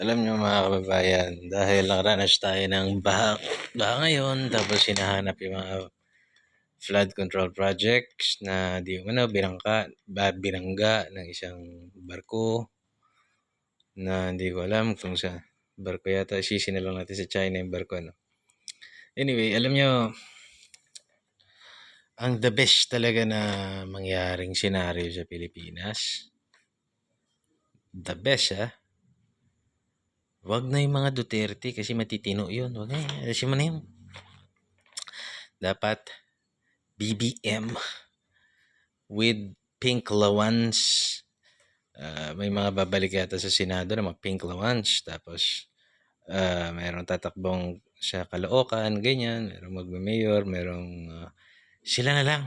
Alam niyo mga kababayan, dahil nakaranas tayo ng baha, baha ngayon, tapos hinahanap yung mga flood control projects na di ano, binangka, binangga ng isang barko na hindi ko alam kung sa barko yata, sisi na lang natin sa China yung barko. Ano. Anyway, alam niyo, ang the best talaga na mangyaring senaryo sa Pilipinas, the best ah, Wag na yung mga Duterte kasi matitino yun. Wag na yun. Alisin mo na yun. Dapat BBM with pink lawans. Ah, may mga babalik yata sa Senado na mga pink lawans. Tapos ah, mayroong tatakbong sa Caloocan, ganyan. Mayroong magme-mayor, mayroong ah, sila na lang.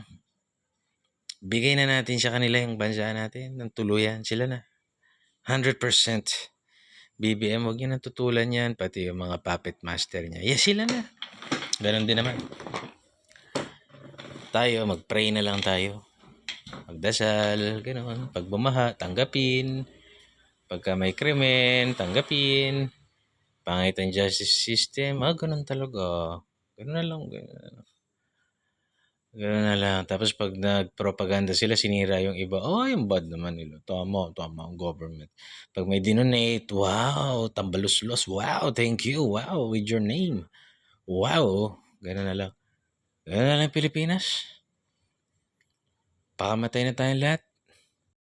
Bigay na natin sa kanila yung bansa natin ng tuluyan. Sila na. 100%. BBM, huwag niyo nang tutulan yan, pati yung mga puppet master niya. Yes, sila na. Ganon din naman. Tayo, mag-pray na lang tayo. Magdasal, ganon. Pag bumaha, tanggapin. Pagka may krimen, tanggapin. Pangit ang justice system, ah, ganon talaga. Ganon na lang. Ganon. Ganun na lang. Tapos pag nagpropaganda sila, sinira yung iba. Oh, yung bad naman nila. Tama, tama ang government. Pag may dinonate, wow, tambaluslos, wow, thank you, wow, with your name. Wow, ganun na lang. Ganun na lang Pilipinas. Pakamatay na tayong lahat.